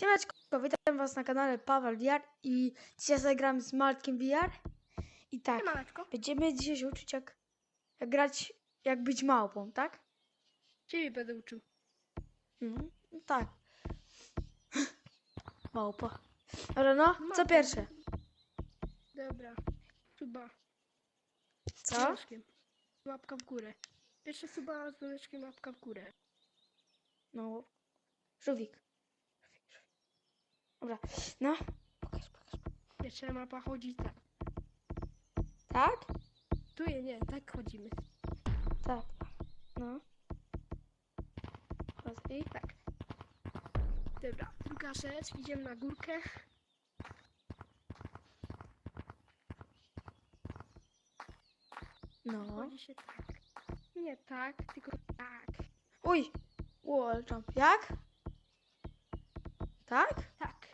Siemeczko, witam was na kanale Paweł VR i dzisiaj zagram z Maltkiem VR. I tak, będziemy dzisiaj się uczyć jak, jak grać, jak być małpą, tak? Ciebie będę uczył. Mhm, tak. Małpa. Dobra, no, co Małpa. pierwsze? Dobra. Suba. Z Co? dzwoneczkiem. Łapka w górę. Pierwsze suba z dzwoneczkiem, łapka w górę. No, żółwik. Dobra, no. Pokaż, pokaż. Pierwsza mapa chodzi tak. Tak? Tu je nie, tak chodzimy. Tak. No. Chodź i Tak. Dobra, druga rzecz. Idziemy na górkę. no. Chodzi się tak. Nie tak, tylko tak. Uj! Wall jump. Jak? Tak? Tak.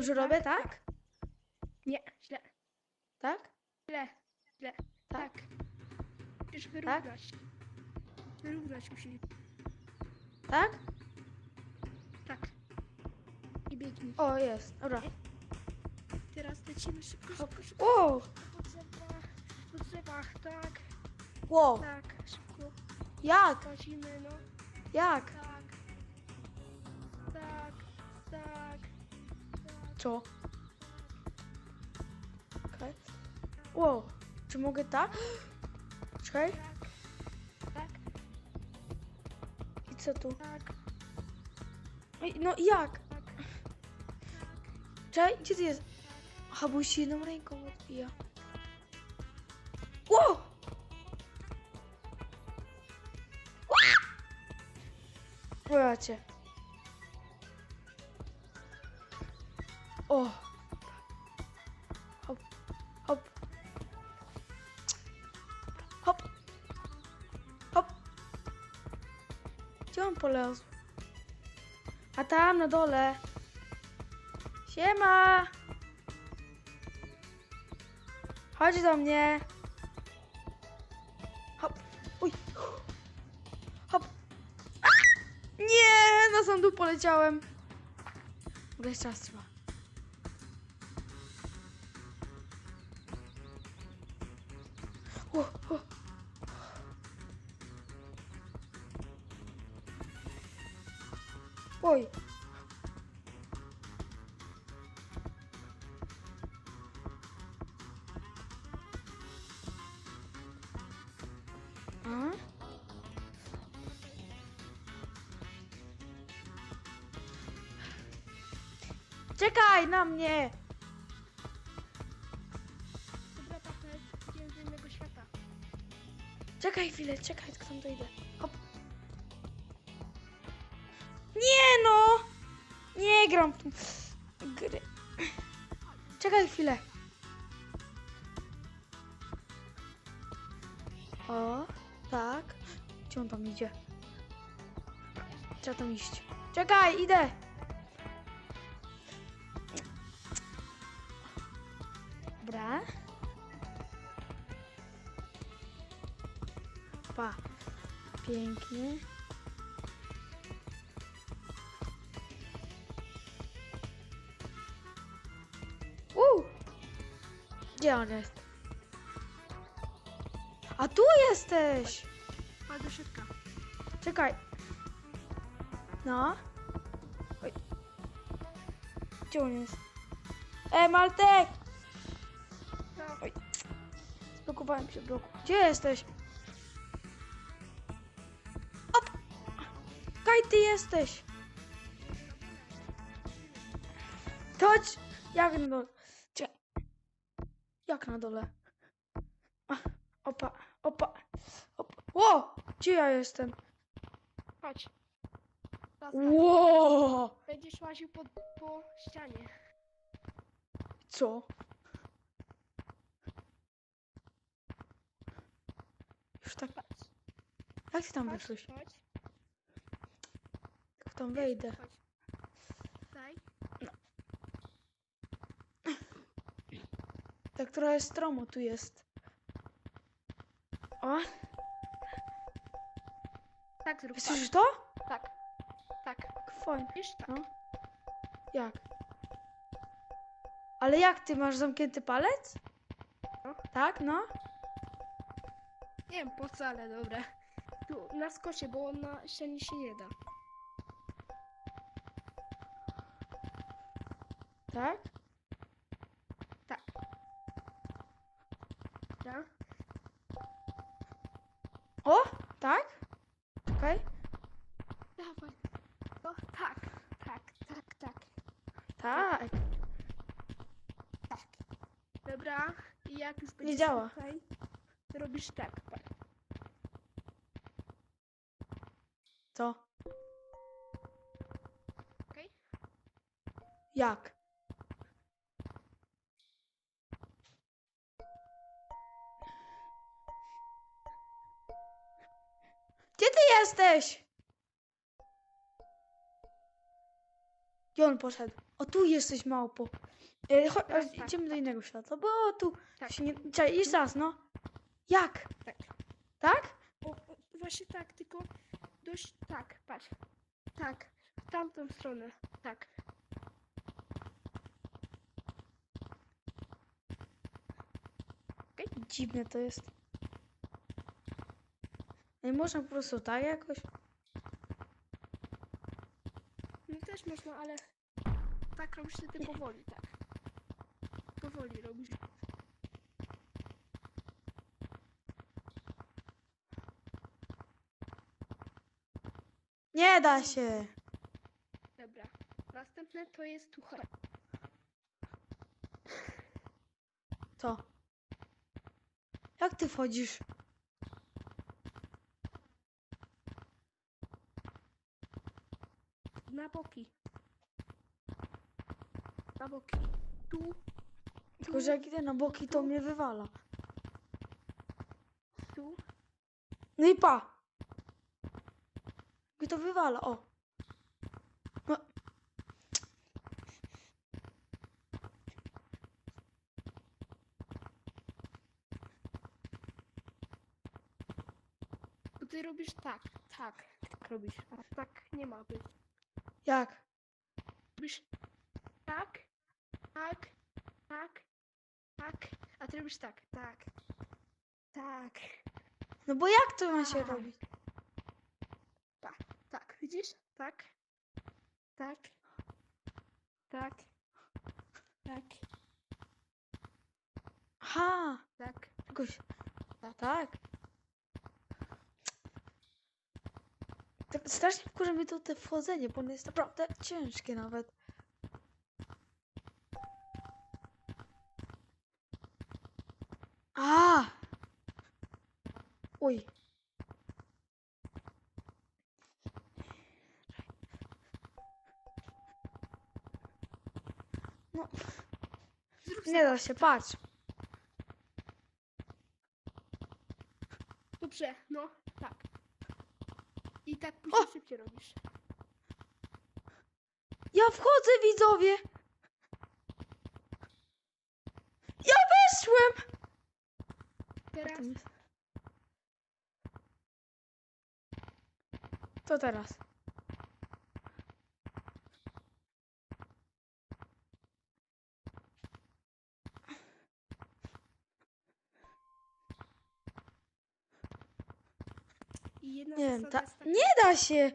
Tak. Dobrze robię, tak? Nie, źle. Tak? Źle. Źle. Tak? Tak. Musisz wyrównać. Wyrównać musisz. Tak? Tak. I biegnij. O, jest. Dobra. Teraz lecimy szybko, szybko, szybko. Wow! Po drzewach, po drzewach, tak, Wow! tak, szybko. Jak? Lecimy, no, Jak? tak, tak, Co? Okej. Wow! Czy mogę tak? Czekaj. Tak, I co tu? tak, Ej, No jak? Czekaj, gdzie ty jest? Aha, bo się jedną ręką odbija. Wow! Bojacie. O! Hop, hop. Hop. Hop. Gdzie on polazł? A tam na dole. Siema! Chodź do mnie. Hop. Uj. Hop. A! Nie, na sam dół poleciałem. Mogę jeszcze raz trzeba. Oj. A? Czekaj na mnie! dobra, tak, innego świata. Czekaj chwilę, czekaj, tam dojdę. Hop. Gram tą gry. Czekaj chwilę. O, tak. Gdzie on tam idzie? Trzeba tam iść. Czekaj, idę! Dobra. Pa. Pięknie. Gdzie on jest? A tu jesteś! Chodź do środka. Czekaj. No. Oj. Gdzie on jest? Ej, Maltek! No, Zblokowałem się bloku. Gdzie jesteś? Op! Kaj ty jesteś? Chodź! Jak? Czekaj. Jak na dole? Opa, opa, opa. Ło! Gdzie ja jestem? chodź. Teraz tak, Ło! Będziesz łaził po, po ścianie. Co? Już tak. Patrz, Jak ty tam chodź, weszłeś? chodź, Jak tam wejdę? chodź. Tak trochę stromo tu jest. O, Tak zrób. słyszysz to? Tak. Tak. Fajnie. Wiesz tak. No. Jak? Ale jak ty masz zamknięty palec? No. Tak, no. Nie wiem po co, ale dobra. Tu na skosie, bo na ścianie się nie da. Tak? Tak. Tak? O, tak? Czekaj. Dawaj. O, tak, tak, tak, tak, Tak. tak. Dobra, i jak już Nie działa. To robisz tak, patrz. Co? Okej? Jak? Gdzie ty jesteś? Gdzie on poszedł? O, tu jesteś, małpo. E, chodź, Tak, tak, idziemy do innego światła, bo tu Tak. się nie... Czekaj, jeszcze raz, no. Jak? Tak. Tak? O, o, właśnie tak, tylko dość tak, patrz. Tak, w tamtą stronę. Tak. Dziwne to jest. Nie można po prostu tak jakoś? No też można, ale tak robisz ty powoli, tak. Powoli robisz. Nie da się. Dobra. Następne to jest tu. Co? Jak ty wchodzisz? Na boki. Na boki. Tu, Tylko, że jak idę na boki, to mnie wywala. tu. No i pa! Mi to wywala, o. No. Ty robisz tak, tak. Tak robisz. A tak nie ma być. Jak? Robisz tak, tak, tak, tak. A ty robisz tak, tak, tak, No bo jak to ma się A. robić? tak. Widzisz? Tak, tak, tak, tak, Ha! tak. Jakoś... Tak. Tak strasznie wkurza mnie to te wchodzenie, bo ono jest naprawdę ciężkie nawet. A! Uj. No, Zrób nie da się, patrz. Dobrze, no, tak. I tak później O! szybciej robisz. Ja wchodzę, widzowie! Ja weszłem! Teraz Co teraz? Jedna Nie wiem, zasada ta... jest taka, nie da się!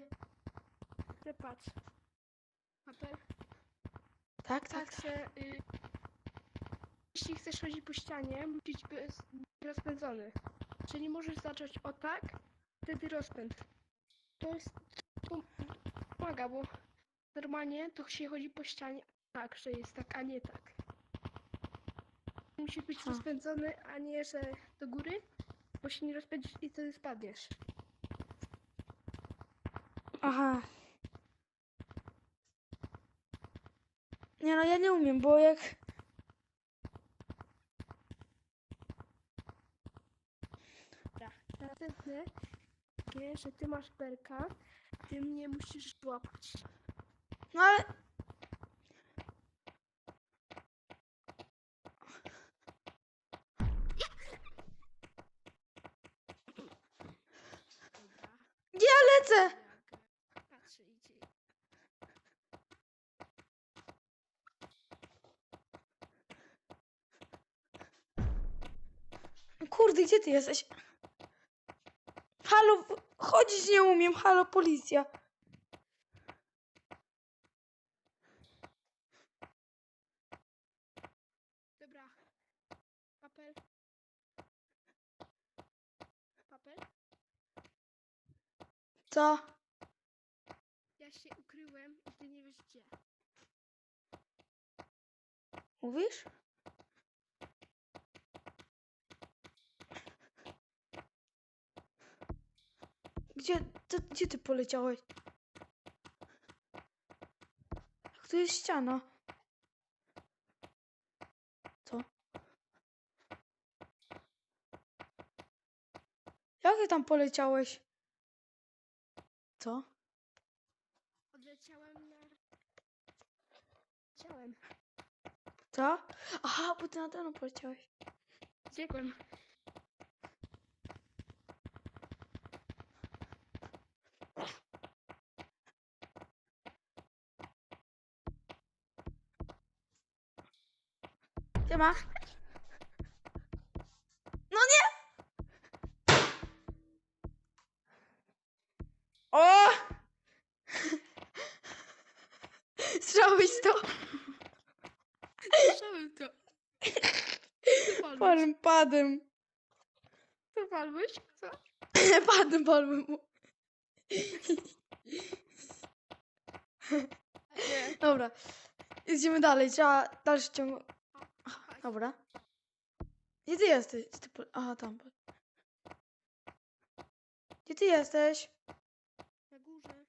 że patrz. Apel, Tak, tak, tak, tak. że y, jeśli chcesz chodzić po ścianie, musisz być rozpędzony. Czyli możesz zacząć o tak, wtedy rozpęd. To jest, to pomaga, bo normalnie to się chodzi po ścianie tak, że jest tak, a nie tak. Musisz być Ha. rozpędzony, a nie, że do góry, bo się nie rozpędzisz i wtedy spadniesz. Aha. Nie no, ja nie umiem, bo jak... Dobra. Takie, że ty masz perka, ty mnie musisz złapać. No ale... Ja lecę! Patrzę, idzie. No kurde, gdzie ty jesteś? Halo, chodzić nie umiem, halo, policja. Dobra. Papel. Papel? Co? Ja się ukryłem i ty nie wiesz gdzie. Mówisz? Gdzie, to, gdzie ty poleciałeś? Jak tu jest ściana? Co? Jak ty tam poleciałeś? Co? Odleciałem na... Leciałem. Co? Aha, bo ty na dole poleciałeś. Zbiegłem. Gdzie ma? No nie! O! Słyszałeś to? Słyszałem to. Palm padem. Co palłeś? Co? Padem palmem mu. Nie. Dobra. Idziemy dalej. Trzeba dalszy ciąg. Dobra. Gdzie ty jesteś? Gdzie ty pole... Aha, tam. Gdzie ty jesteś? Na górze.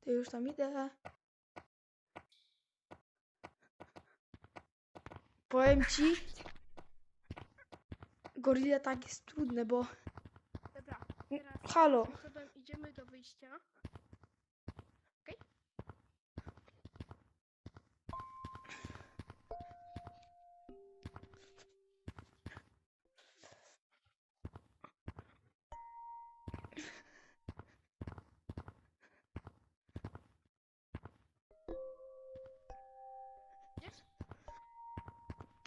Ty już tam idę. Powiem ci, gorilla tak jest trudne, bo... Dobra. Teraz Halo. idziemy do wyjścia.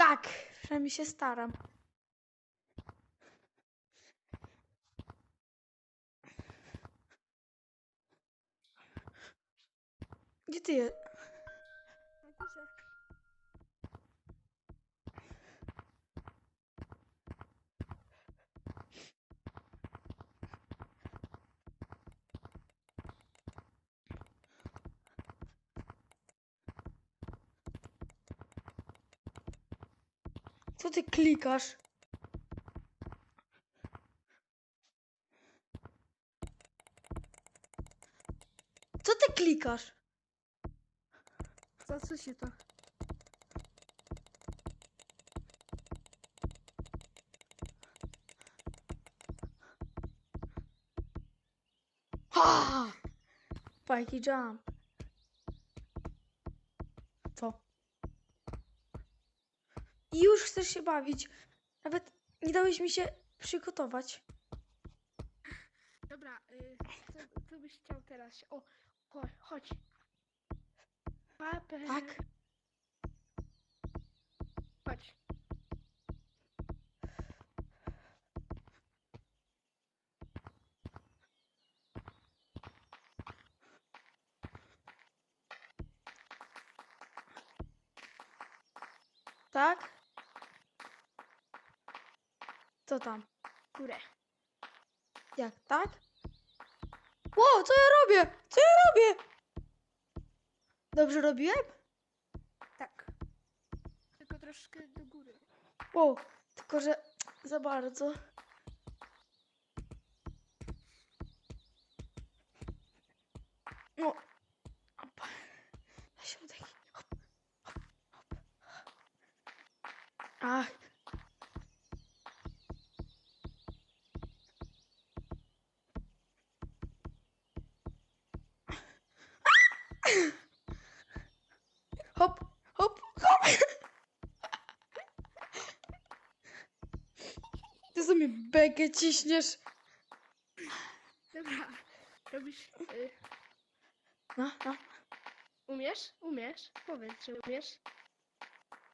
Tak, przynajmniej się staram. Gdzie ty jest? Na górze. Co ty klikasz? Co ty klikasz? Za co się to? Ha! Spikey jump. Co? I już chcesz się bawić. Nawet nie dałeś mi się przygotować. Dobra, y, co, co byś chciał teraz? O, cho- chodź. Papel. Tak? Chodź. Tak? Co tam? Górę. Jak tak? Ło, co ja robię? Co ja robię? Dobrze robiłem? Tak. Tylko troszkę do góry. Wow, tylko że za bardzo. No. Opa. Na środek. Hop, hop, hop. Ach. Hop, hop, hop. Ty bekę ciśniesz. Dobra. Robisz... Y, No, no, umiesz? Umiesz? Powiedz, że umiesz.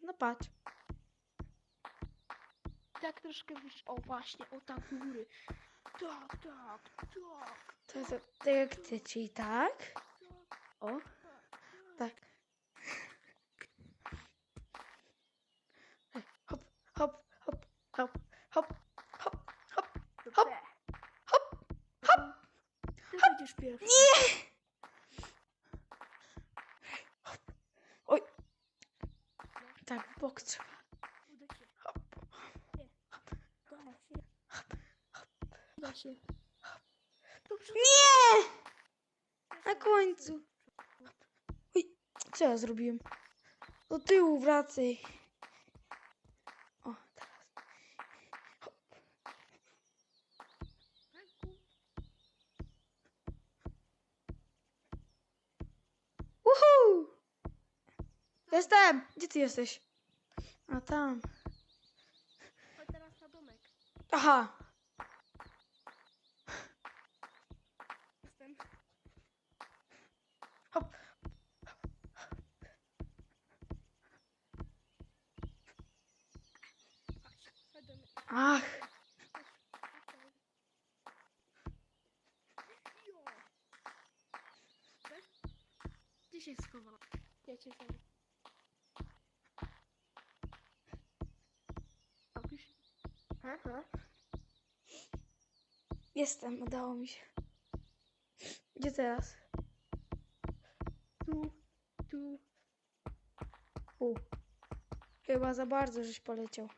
no patrz. Tak troszkę wyżej. O właśnie, o tak góry. Tak, tak, tak. To, to, tak jak ty, czyli tak, O, tak. tak. Ej, Hop, hop, hop, hop, hop, hop, hop. Dobrze. hop, hop. Ty będziesz pierwszy. Nie! Oj. Tak, w bok trzeba. Uda się. Hop. Nie. Uda się. Uda się. Nie! Na końcu. Oj, co ja zrobiłem? Do tyłu wracaj. O, teraz. Uhu! Jestem! Gdzie ty jesteś? A tam. Chodź teraz na domek. Aha! Jestem. Hop. Chodź, chodź do mnie. Ach! Jo. Cześć. Gdzie się schował? Ja cię znam. Opisz. Aha. Jestem, udało mi się. Gdzie teraz? Tu, tu. U. Chyba za bardzo żeś poleciał.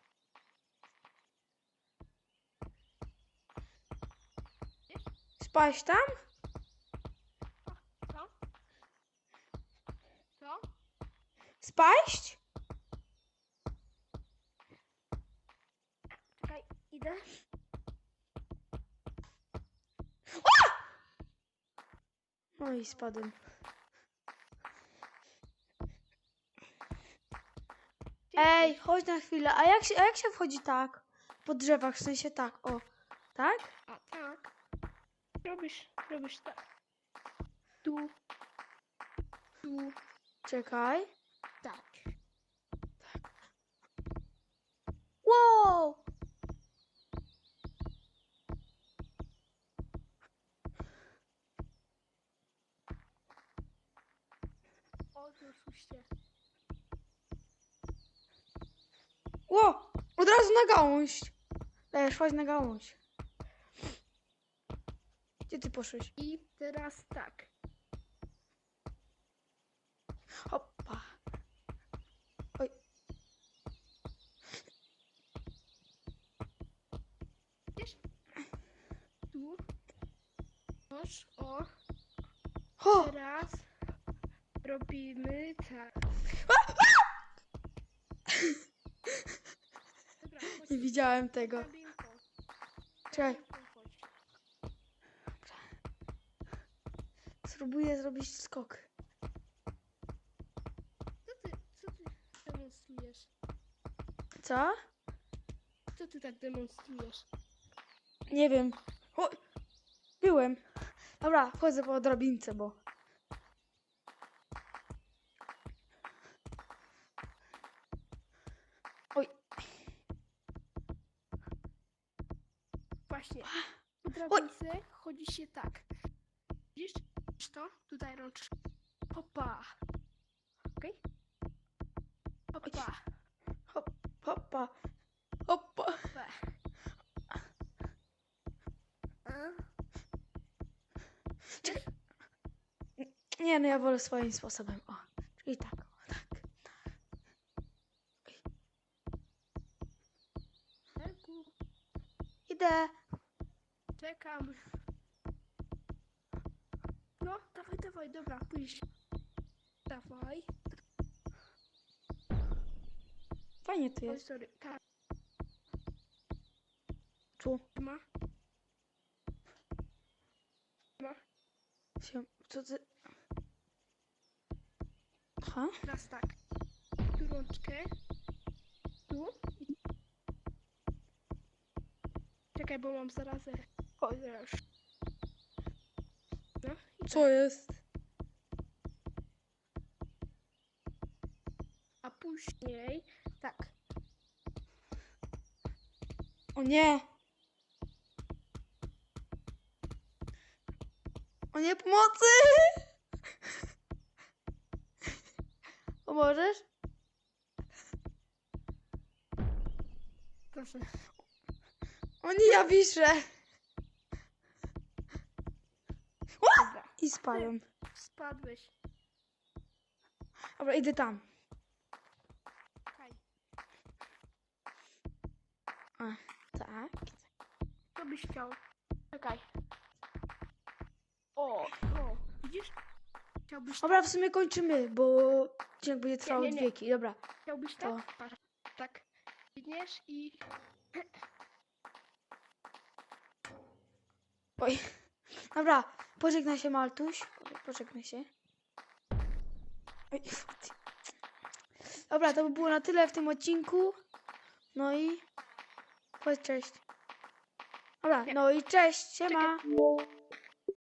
Spaść tam? Co? Co? Spaść? Czekaj, idę. No i spadłem. Ej, chodź na chwilę. A jak się, a jak się wchodzi tak? Po drzewach, w sensie tak, o. Tak? A tak. Robisz, robisz tak. Tu. Tu. Czekaj. Tak. Wow! O, to oczywiście. Ło! Od razu na gałąź. Dajesz, chodź na gałąź. Gdzie ty poszłeś? I teraz tak. Hoppa. Oj. Wiesz? Tu. Masz, o. O! Teraz robimy tak. Dobra, chodź. Nie widziałem tego. Czekaj. Chodź. Spróbuję zrobić skok. Co ty, co ty demonstrujesz? Co? Co ty tak demonstrujesz? Nie wiem. O! Byłem. Dobra, wchodzę po drabince, bo... Oj, Właśnie. Po chodzi się tak. Widzisz? Widzisz to? Tutaj rącz. Hopa. Okej? Hopa. hop, hoppa. Hopa. A? Czekaj. Nie, no ja wolę swoim sposobem. O, czyli tak. Helku. Idę. Czekam. No, dawaj, dawaj, pójdź. Dawaj. Fajnie tu Oj, jest. sorry. Tak, Tu ma. Ma. się... Co ty... Aha. Teraz tak. Tu rączkę. Tu. I... Czekaj, bo mam zarazę. Już. No, i Co jest? A później tak. O nie! O nie, pomocy! Pomożesz? Proszę. O nie, ja wiszę! I spadłem. Spadłeś. Dobra, idę tam. Czekaj. Tak. Co byś chciał? Czekaj. O, o, widzisz? Chciałbyś, Dobra, w sumie kończymy, bo odcinek będzie trwał nie, nie. wieki. Dobra. chciałbyś to- tak? Patrz, tak. Biegniesz i... Oj. Dobra, pożegnaj się Maltuś. Pożegnaj się. Oj. Dobra, to by było na tyle w tym odcinku. No i powiedz cześć. Dobra, no i cześć, siema.